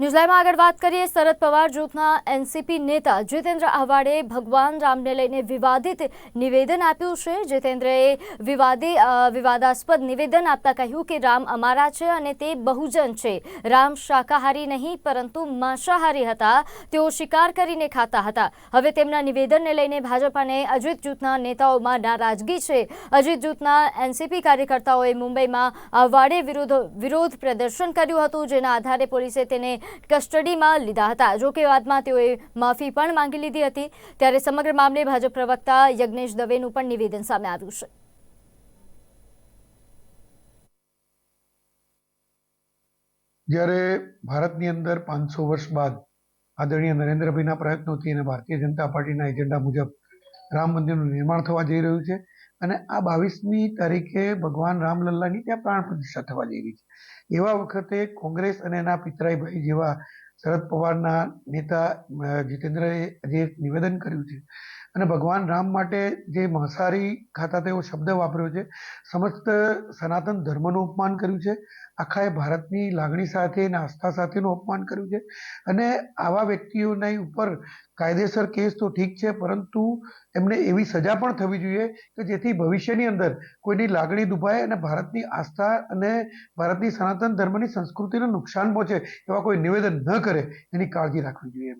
ન્યૂઝલાઈવમાં આગળ વાત કરીએ, શરદ પવાર જૂથના એનસીપી નેતા જીતેન્દ્ર આહવાડે ભગવાન રામને લઈને વિવાદિત નિવેદન આપ્યું છે. જીતેન્દ્રએ વિવાદી વિવાદાસ્પદ નિવેદન આપતા કહ્યું કે, રામ અમારા છે અને તે બહુજન છે. રામ શાકાહારી નહીં, પરંતુ માંસાહારી હતા. તેઓ શિકાર કરીને ખાતા હતા. હવે તેમના નિવેદનને લઈને ભાજપ અને અજીત જૂથના નેતાઓમાં નારાજગી છે. અજીત જૂથના એનસીપી કાર્યકર્તાઓએ મુંબઈમાં આહવાડે વિરુદ્ધ વિરોધ પ્રદર્શન કર્યું હતું, જેના આધારે પોલીસે તેને કસ્ટડીમાં લીધા હતા. જો કે બાદમાં તેઓએ માફી પણ માંગી લીધી હતી. ત્યારે સમગ્ર મામલે ભાજપ પ્રવક્તા યજ્ઞેશ દવેનું પણ નિવેદન સામે આવ્યું છે. જ્યારે ભારતની અંદર પાંચસો વર્ષ બાદ આદરણીય નરેન્દ્રભાઈના પ્રયત્નોથી અને ભારતીય જનતા પાર્ટીના એજન્ડા મુજબ રામ મંદિરનું નિર્માણ થવા જઈ રહ્યું છે અને આ બાવીસમી તારીખે ભગવાન રામલલ્લાની ત્યાં પ્રાણ પ્રતિષ્ઠા થવા જઈ રહી છે. એવા વખતે કોંગ્રેસ અને એના પિતરાઈભાઈ જેવા શરદ પવારના નેતા જીતેન્દ્રએ જે એક નિવેદન કર્યું છે. અને ભગવાન રામ માટે જે માંસાહારી ખાતા તેવો શબ્દ વાપર્યો છે, સમસ્ત સનાતન ધર્મનું અપમાન કર્યું છે આખા એ ભારતની લાગણી સાથે અને આસ્થા સાથેનું અપમાન કર્યું છે. અને આવા વ્યક્તિઓની ઉપર કાયદેસર કેસ તો ઠીક છે, પરંતુ એમને એવી સજા પણ થવી જોઈએ કે જેથી ભવિષ્યની અંદર કોઈની લાગણી દુભાય અને ભારતની આસ્થા અને ભારતની સનાતન ધર્મની સંસ્કૃતિને નુકસાન પહોંચે એવા કોઈ નિવેદન ન કરે, એની કાળજી રાખવી જોઈએ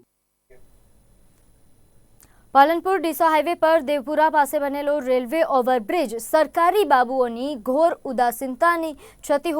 પાલનપુર ડીસા હાઈવે પર દેવપુરા પાસે બનેલો રેલવે ઓવરબ્રિજ સરકારી બાબુઓની ઘોર ઉદાસીનતાની ક્ષતિ